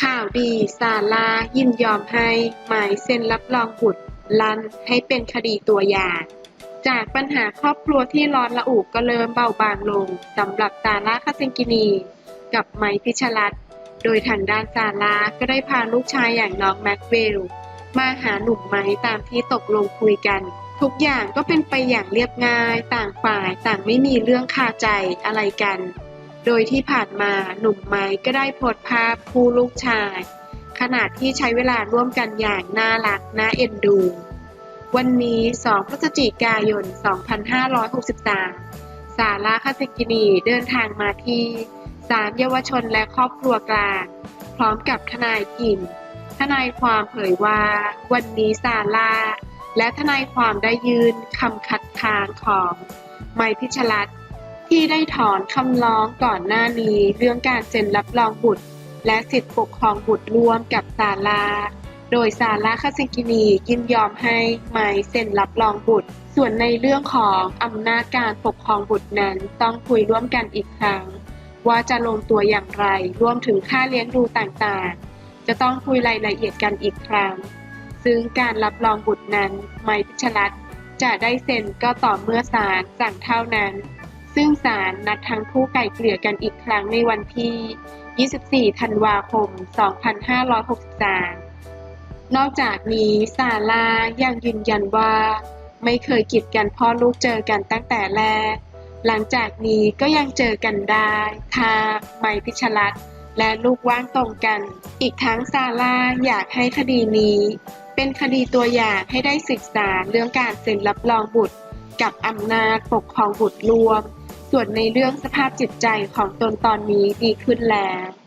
ข่าวดีศาลายินยอมให้หมายเซ็นรับรองบุตรลันให้เป็นคดีตัวอย่าง จากปัญหาครอบครัวที่ร้อนระอุก็เริ่มเบาบางลงสำหรับซาร่าคาเซนกินี กับไมค์พิชรัตโดยทางด้านซาร่าก็ได้พาลูกชายอย่างน้องแม็กเวล มาหาหนุ่มไม้ตามที่ตกลงคุยกัน ทุกอย่างก็เป็นไปอย่างเรียบง่าย ต่างฝ่ายต่างไม่มีเรื่องคาใจอะไรกัน โดยที่ผ่านมาหนุ่มไม้ก็ได้โพสต์ภาพคู่ลูกชาย ขณะที่ใช้เวลาร่วมกันอย่างน่ารักน่าเอ็นดู วันนี้ 2 พฤศจิกายน 2563 สาราคาสิกินีเดินทางมาที่ศาลเยาวชนและครอบครัวกลาง พร้อมกับทนายกิ่งทนายความเผยว่า วันนี้ซาราและทนายความได้ยื่นคำคัดค้านของไมพิชรัตน์ ที่ได้ถอนคำร้องก่อนหน้านี้เรื่องการเซ็นรับรองบุตร และสิทธิปกครองบุตรร่วมกับซาร่าโดยซาร่าคาซิงกินียินยอมให้ไมค์เซ็นรับรองบุตร ส่วนในเรื่องของอำนาจการปกครองบุตรนั้นต้องคุยร่วมกันอีกครั้ง ว่าจะลงตัวอย่างไรรวมถึงค่าเลี้ยงดูต่างๆ จะต้องคุยรายละเอียดกันอีกครั้ง ซึ่งการรับรองบุตรนั้นไมค์พิชรัตจะได้เซ็นก็ต่อเมื่อศาลสั่งเท่านั้น ซึ่งศาลนัดทั้งคู่ไก่เกลี่ยกันอีกครั้งในวันที่ 24 ธันวาคม 2563 นอกจากนี้ซารายังยืนยันว่า ไม่เคยกีดกันพ่อลูกเจอกันตั้งแต่แรก หลังจากนี้ก็ยังเจอกันได้ถ้าไมค์พิชรัตและลูกว่างตรงกัน อีกทั้งซาร่าอยากให้คดีนี้ เป็นคดีตัวอย่างให้ได้ศึกษาเรื่องการเซ็นรับรองบุตรกับอำนาจปกครองบุตรรวม ส่วนในเรื่องสภาพจิตใจของตนตอนนี้ดีขึ้นแล้ว